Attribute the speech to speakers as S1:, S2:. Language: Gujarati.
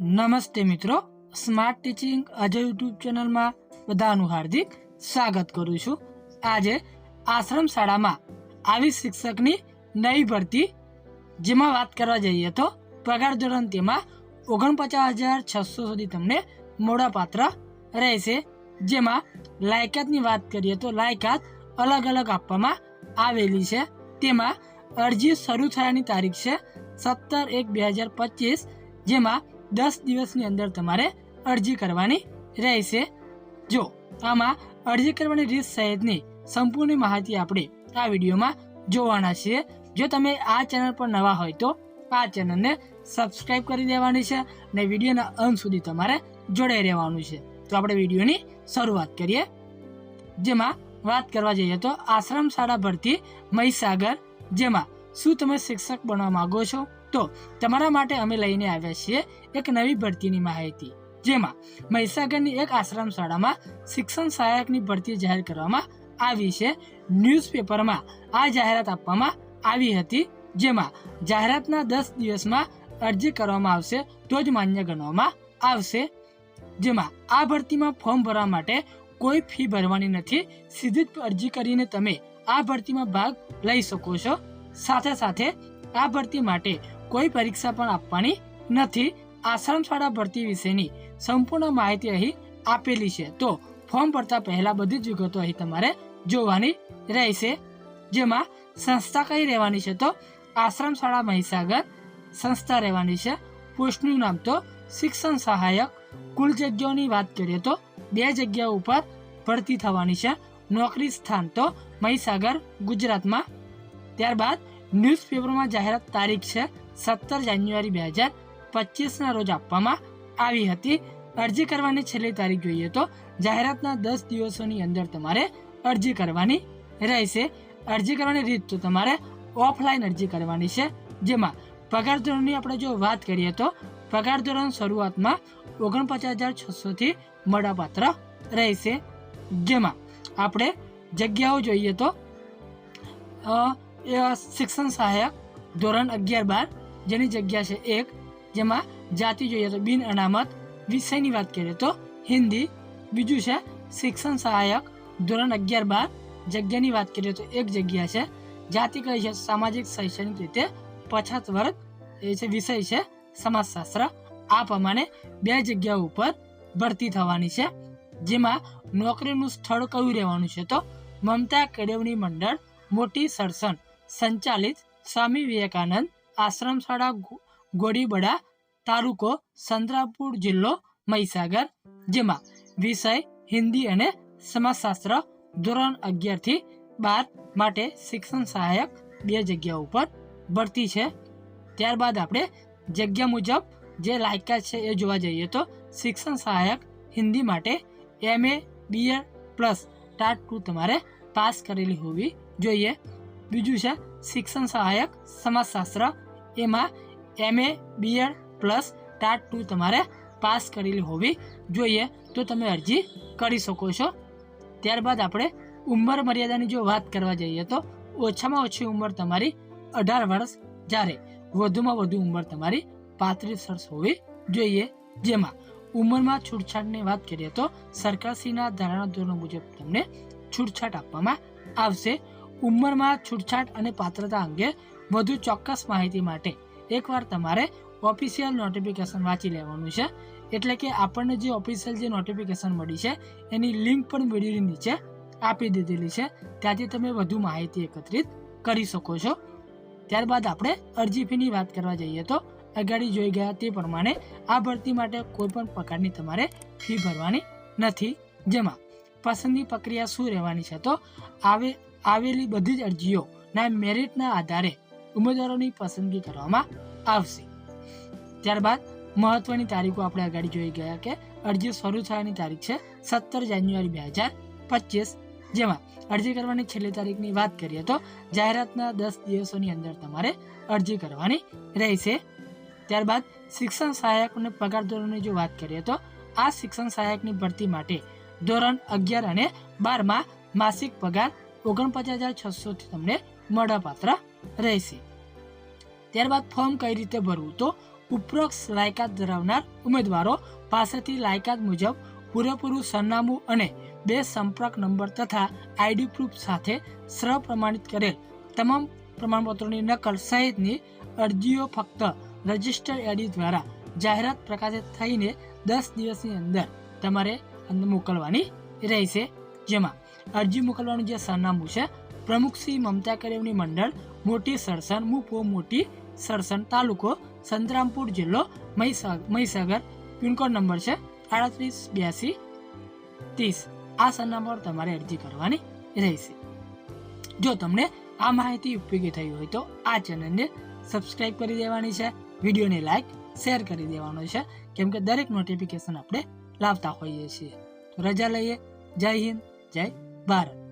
S1: નમસ્તે મિત્રો. સ્માર્ટ ટીચિંગ અજય યુટ્યુબ ચેનલમાં બધાનું હાર્દિક સ્વાગત કરું છું. આજે આશ્રમ શાળામાં આવી શિક્ષકની નવી ભરતી, જેમાં વાત કરવા જઈએ તો પગાર ધોરણ તેમાં ઓગણપચાસ હજાર છસો સુધી તમને મોડાપાત્ર રહેશે. જેમાં લાયકાતની વાત કરીએ તો લાયકાત અલગ અલગ આપવામાં આવેલી છે. તેમાં અરજી શરૂ થયાની તારીખ છે સત્તર એક બે હજાર પચીસ, જેમાં દસ દિવસની અંદર તમારે અરજી કરવાની રહેશે. જો આમાં અરજી કરવાની રીત સહિતની સંપૂર્ણ માહિતી આપણે આ વિડીયોમાં જોવાના છીએ. જો તમે આ ચેનલ પર નવા હોય તો આ ચેનલને સબસ્ક્રાઈબ કરી દેવાની છે અને વિડીયોના અંત સુધી તમારે જોડાઈ રહેવાનું છે. તો આપણે વિડીયોની શરૂઆત કરીએ. જેમાં વાત કરવા જઈએ તો આશ્રમ શાળા ભરતી મહીસાગર, જેમાં શું તમે શિક્ષક બનવા માગો છો? તો તમારા માટે અમે લઈને આવ્યા છીએ એક નવી ભરતીની માહિતી. જેમાં મહીસાગરની એક આશ્રમ શાળામાં શિક્ષણ સહાયકની ભરતી જાહેર કરવામાં આવી છે. ન્યૂઝપેપરમાં આ જાહેરાત આપવામાં આવી હતી, જેમાં જાહેરાતના દસ દિવસમાં અરજી કરવામાં આવશે તો જ માન્ય ગણવામાં આવશે. જેમાં આ ભરતીમાં ફોર્મ ભરવા માટે કોઈ ફી ભરવાની નથી, સીધી જ અરજી કરીને તમે આ ભરતીમાં ભાગ લઈ શકો છો. સાથે સાથે આ ભરતી માટે કોઈ પરીક્ષા પણ આપવાની નથી. આશ્રમશાળા ભરતી વિશેની સંપૂર્ણ માહિતી અહીં આપેલી છે. તો ફોર્મ ભરતા પહેલાં બધી જ વિગતો અહીં તમારે જોવાની રહેશે. જેમાં સંસ્થા કઈ રહેવાની છે તો આશ્રમશાળા મહીસાગર સંસ્થા રહેવાની છે. પોસ્ટનું નામ તો શિક્ષણ સહાયક. કુલ જગ્યાઓની વાત કરીએ તો બે જગ્યાઓ ઉપર ભરતી થવાની છે. નોકરી સ્થાન તો મહીસાગર, ગુજરાતમાં. ત્યારબાદ ન્યૂઝપેપરમાં જાહેરાત તારીખ છે સત્તર જાન્યુઆરી બે હજાર પચીસના રોજ આપવામાં આવી હતી. અરજી કરવાની છેલ્લી તારીખ જોઈએ તો જાહેરાતના દસ દિવસોની અંદર તમારે અરજી કરવાની રહેશે. અરજી કરવાની રીત તો તમારે ઓફલાઈન અરજી કરવાની છે. જેમાં પગાર ધોરણની આપણે જો વાત કરીએ તો પગાર ધોરણ શરૂઆતમાં ઓગણપચાસ હજાર છસોથી મળાપાત્ર રહેશે. જેમાં આપણે જગ્યાઓ જોઈએ તો શિક્ષણ સહાયક ધોરણ અગિયાર બાર જેની જગ્યા છે એક, જેમાં જાતિ જોઈએ તો બિન અનામત વિષયની વાત કરીએ તો હિન્દી. બીજું છે શિક્ષણ સહાયક ધોરણ અગિયાર બાર જગ્યાની વાત કરીએ તો એક જગ્યા છે. જાતિ કઈ છે? સામાજિક શૈક્ષણિક રીતે પછાત વર્ગ. એ છે વિષય છે સમાજશાસ્ત્ર. આ પ્રમાણે બે જગ્યાઓ ઉપર ભરતી થવાની છે, જેમાં નોકરીનું સ્થળ કયું રહેવાનું છે તો મમતા કેળવણી મંડળ મોટી સરસણ સંચાલિત સ્વામી વિવેકાનંદ આશ્રમ શાળા ગોડીબડા તાલુકો સંતરાપુર જિલ્લો મહીસાગર, જેમાં વિષય, હિન્દી અને સમાજશાસ્ત્ર ધોરણ અગિયારથી બાર માટે શિક્ષણ સહાયક બે જગ્યા ઉપર ભરતી છે. ત્યારબાદ આપણે જગ્યા મુજબ જે લાયકાત છે એ જોવા જઈએ તો શિક્ષણ સહાયક હિન્દી માટે M A BA plus TAT two તમારે પાસ કરેલી હોવી જોઈએ. બીજું છે શિક્ષણ સહાયક સમાજશાસ્ત્ર. એમાં M A BEd plus TAT two તમારે પાસ કરેલી હોવી જોઈએ તો તમે અરજી કરી શકો છો. ત્યારબાદ આપણે ઉંમર મર્યાદાની જો વાત કરવા જઈએ તો ઓછામાં ઓછી ઉંમર તમારી અઢાર વર્ષ જ્યારે વધુમાં વધુ ઉંમર તમારી પાંત્રીસ વર્ષ હોવી જોઈએ. જેમાં ઉંમરમાં છૂટછાટની વાત કરીએ તો સરકારશ્રીના ધારણા ધોરણ મુજબ તમને છૂટછાટ આપવામાં આવશે. ઉંમરમાં છૂટછાટ અને પાત્રતા અંગે વધુ ચોક્કસ માહિતી માટે એકવાર તમારે ઓફિશિયલ નોટિફિકેશન વાંચી લેવાનું છે. એટલે કે આપણને જે ઓફિશિયલ જે નોટિફિકેશન મળી છે, એની લિંક પણ વિડીયોની નીચે આપી દીધેલી છે. ત્યાંથી તમે વધુ માહિતી એકત્રિત કરી શકો છો. ત્યારબાદ આપણે અરજી ફીની વાત કરવા જઈએ તો, અગાડી જોઈ ગયા તે પ્રમાણે આ ભરતી માટે કોઈપણ પ્રકારની તમારે ફી ભરવાની નથી. જેમાં પસંદની પ્રક્રિયા શું રહેવાની છે તો, આવે આવેલી બધી જ અરજીઓના મેરિટના આધારે ઉમેદવારોની પસંદગી કરવામાં આવશે. ત્યારબાદ મહત્વની તારીખો આપણે આગળ જોઈ ગયા કે અરજી શરૂ થવાની તારીખ છે સત્તર જાન્યુઆરી બે હજાર પચીસ. જેમાં અરજી કરવાની છેલ્લી તારીખની વાત કરીએ તો જાહેરાતના દસ દિવસોની અંદર તમારે અરજી કરવાની રહેશે. ત્યારબાદ શિક્ષણ સહાયક અને પગાર ધોરણની જો વાત કરીએ તો આ શિક્ષણ સહાયકની ભરતી માટે ધોરણ અગિયાર અને બારમાં માસિક પગાર ઓગણપચાસ હજાર છસોથી તમને મળવાપાત્ર રહેશે. ત્યારબાદ ફોર્મ કઈ રીતે ભરવું? તો ઉપરોક્ત લાયકાત ધરાવનાર ઉમેદવારો પાસેથી લાયકાત મુજબ પૂરેપૂરું સરનામું અને બે સંપર્ક નંબર તથા આઈડી પ્રૂફ સાથે સપ્રમાણિત કરેલ તમામ પ્રમાણપત્રોની નકલ સહિતની અરજીઓ ફક્ત રજિસ્ટર એડી દ્વારા જાહેરાત પ્રકાશિત થઈને દસ દિવસની અંદર તમારે અંદર મોકલવાની રહેશે. જેમાં અરજી મોકલવાનું જે સરનામું છે, પ્રમુખ શ્રી મમતા કરેવની મંડળ, મોટી સરસન મુપો મોટી સરસન તાલુકો, સંતરામપુર જિલ્લો, મહીસા- મહીસાગર, પિનકોડ નંબર છે આડત્રીસ બ્યાસી ત્રીસ. આ સરનામા પર તમારે અરજી કરવાની રહેશે. જો તમને આ માહિતી ઉપયોગી થઈ હોય તો આ ચેનલને સબસ્ક્રાઇબ કરી દેવાની છે, વિડીયોને લાઇક, શેર કરી દેવાનો છે, કેમ કે દરેક નોટિફિકેશન આપણે લાવતા હોઈએ છીએ. તો રજા લઈએ. જય હિન્દ, જય ભારત